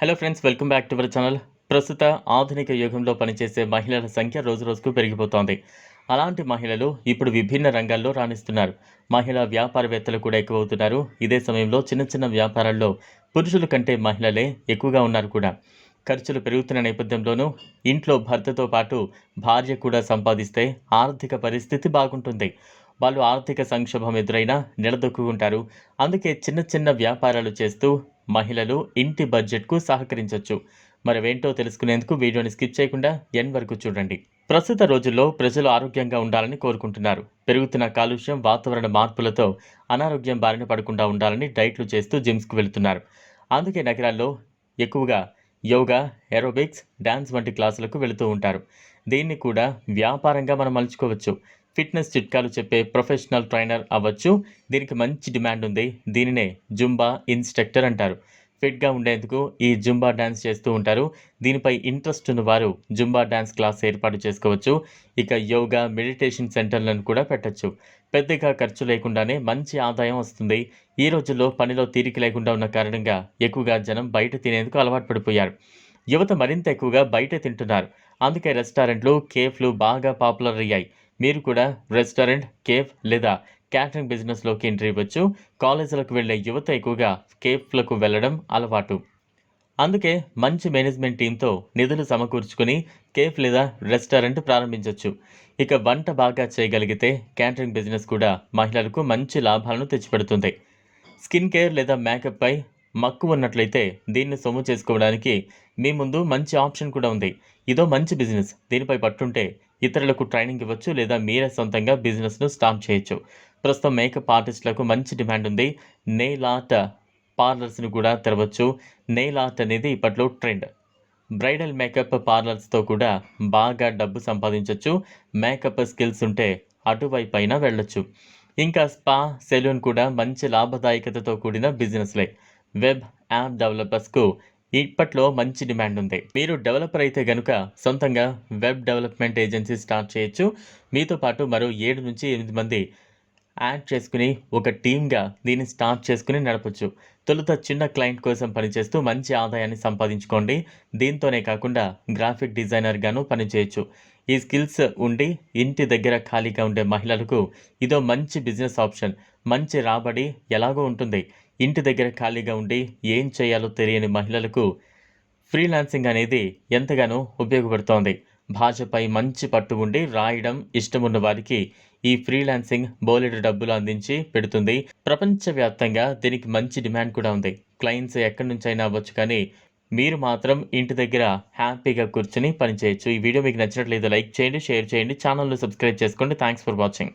Hello friends welcome back to our channel ప్రస్తుత ఆధునిక యుగంలో పనిచేసే మహిళల సంఖ్య రోజు రోజుకు పెరిగిపోతోంది. అలాంటి మహిళలు ఇప్పుడు విభిన్న రంగాల్లో రాణిస్తున్నారు. మహిళా వ్యాపారవేత్తలు కూడా ఎక్కువవుతున్నారు. ఇదే సమయంలో చిన్న చిన్న వ్యాపారాల్లో పురుషుల కంటే మహిళలే ఎక్కువగా ఉన్నారు కూడా. ఖర్చులు పెరుగుతున్న నేపథ్యంలోనూ ఇంట్లో భర్తతో పాటు భార్య కూడా సంపాదిస్తే ఆర్థిక పరిస్థితి బాగుంటుంది. వాళ్ళు ఆర్థిక సంక్షోభం ఎదురైనా నిలదొక్కుంటారు అందుకే చిన్న చిన్న వ్యాపారాలు చేస్తూ మహిళలు ఇంటి బడ్జెట్కు సహకరించవచ్చు మరవేంటో తెలుసుకునేందుకు వీడియోని స్కిప్ చేయకుండా ఎన్ వరకు చూడండి. ప్రస్తుత రోజుల్లో ప్రజలు ఆరోగ్యంగా ఉండాలని కోరుకుంటున్నారు. పెరుగుతున్న కాలుష్యం వాతావరణ మార్పులతో అనారోగ్యం బారిన పడకుండా ఉండాలని డైట్లు చేస్తూ జిమ్స్కు వెళుతున్నారు. అందుకే నగరాల్లో ఎక్కువగా యోగా ఏరోబిక్స్ డ్యాన్స్ వంటి క్లాసులకు వెళుతూ ఉంటారు. దీన్ని కూడా వ్యాపారంగా మనం మలుచుకోవచ్చు. ఫిట్నెస్ చిట్కాలు చెప్పే ప్రొఫెషనల్ ట్రైనర్ అవ్వచ్చు. దీనికి మంచి డిమాండ్ ఉంది. దీనినే జుంబా ఇన్స్ట్రక్టర్ అంటారు. ఫిట్గా ఉండేందుకు ఈ జుంబా డ్యాన్స్ చేస్తూ ఉంటారు. దీనిపై ఇంట్రెస్ట్ ఉన్న వారు జుంబా డ్యాన్స్ క్లాస్ ఏర్పాటు చేసుకోవచ్చు. ఇక యోగా మెడిటేషన్ సెంటర్లను కూడా పెట్టచ్చు. పెద్దగా ఖర్చు లేకుండానే మంచి ఆదాయం వస్తుంది. ఈ రోజుల్లో పనిలో తీరిక లేకుండా ఉన్న కారణంగా ఎక్కువగా జనం బయట తినేందుకు అలవాటు పడిపోయారు. యువత మరింత ఎక్కువగా బయట తింటున్నారు. అందుకే రెస్టారెంట్లు కేఫ్లు బాగా పాపులర్ అయ్యాయి. మీరు కూడా రెస్టారెంట్ కేఫ్ లేదా క్యాటరింగ్ బిజినెస్లోకి ఎంట్రీ ఇవ్వచ్చు కాలేజీలకు వెళ్ళే యువత ఎక్కువగా కేఫ్లకు వెళ్ళడం అలవాటు. అందుకే మంచి మేనేజ్మెంట్ టీంతో నిధులు సమకూర్చుకుని కేఫ్ లేదా రెస్టారెంట్ ప్రారంభించవచ్చు ఇక వంట బాగా చేయగలిగితే క్యాటరింగ్ బిజినెస్ కూడా మహిళలకు మంచి లాభాలను తెచ్చిపెడుతుంది. స్కిన్ కేర్ లేదా మేకప్పై మక్కువ ఉన్నట్లయితే దీన్ని సొమ్ము చేసుకోవడానికి మీ ముందు మంచి ఆప్షన్ కూడా ఉంది. ఇదో మంచి బిజినెస్. దీనిపై పట్టుంటే ఇతరులకు ట్రైనింగ్ ఇవ్వచ్చు లేదా మీరే సొంతంగా బిజినెస్ను స్టార్ట్ చేయొచ్చు. ప్రస్తుతం మేకప్ ఆర్టిస్టులకు మంచి డిమాండ్ ఉంది. నెయిల్ ఆర్ట్ పార్లర్స్ని కూడా తెరవచ్చు. నెయిల్ ఆర్ట్ అనేది ఇప్పట్లో ట్రెండ్. బ్రైడల్ మేకప్ పార్లర్స్తో కూడా బాగా డబ్బు సంపాదించవచ్చు మేకప్ స్కిల్స్ ఉంటే అటువైపు అయినా వెళ్ళొచ్చు. ఇంకా స్పా సెలూన్ కూడా మంచి లాభదాయకతతో కూడిన బిజినెస్లే. వెబ్ యాప్ డెవలపర్స్కు ఇప్పట్లో మంచి డిమాండ్ ఉంది మీరు డెవలపర్ అయితే గనుక సొంతంగా వెబ్ డెవలప్మెంట్ ఏజెన్సీ స్టార్ట్ చేయొచ్చు. మీతో పాటు మరో ఏడు నుంచి ఎనిమిది మంది యాడ్ చేసుకుని ఒక టీమ్గా దీన్ని స్టార్ట్ చేసుకుని నడపచ్చు. తొలుత చిన్న క్లయింట్ కోసం పనిచేస్తూ మంచి ఆదాయాన్ని సంపాదించుకోండి. దీంతోనే కాకుండా గ్రాఫిక్ డిజైనర్గాను పనిచేయచ్చు. ఈ స్కిల్స్ ఉండి ఇంటి దగ్గర ఖాళీగా ఉండే మహిళలకు ఇదో మంచి బిజినెస్ ఆప్షన్. మంచి రాబడి ఎలాగో ఉంటుంది. ఇంటి దగ్గర ఖాళీగా ఉండి ఏం చేయాలో తెలియని మహిళలకు ఫ్రీలాన్సింగ్ అనేది ఎంతగానో ఉపయోగపడుతోంది. భాషపై మంచి పట్టు ఉండి రాయడం ఇష్టమున్న వారికి ఈ ఫ్రీలాన్సింగ్ బోలెడు డబ్బులు అందించి పెడుతుంది. ప్రపంచవ్యాప్తంగా దీనికి మంచి డిమాండ్ కూడా ఉంది. క్లయింట్స్ ఎక్కడి నుంచైనా అవ్వచ్చు కానీ మీరు మాత్రం ఇంటి దగ్గర హ్యాపీగా కూర్చొని పనిచేయచ్చు. ఈ వీడియో మీకు నచ్చినట్లయితే లైక్ చేయండి షేర్ చేయండి ఛానల్ను సబ్స్క్రైబ్ చేసుకోండి. Thanks for watching.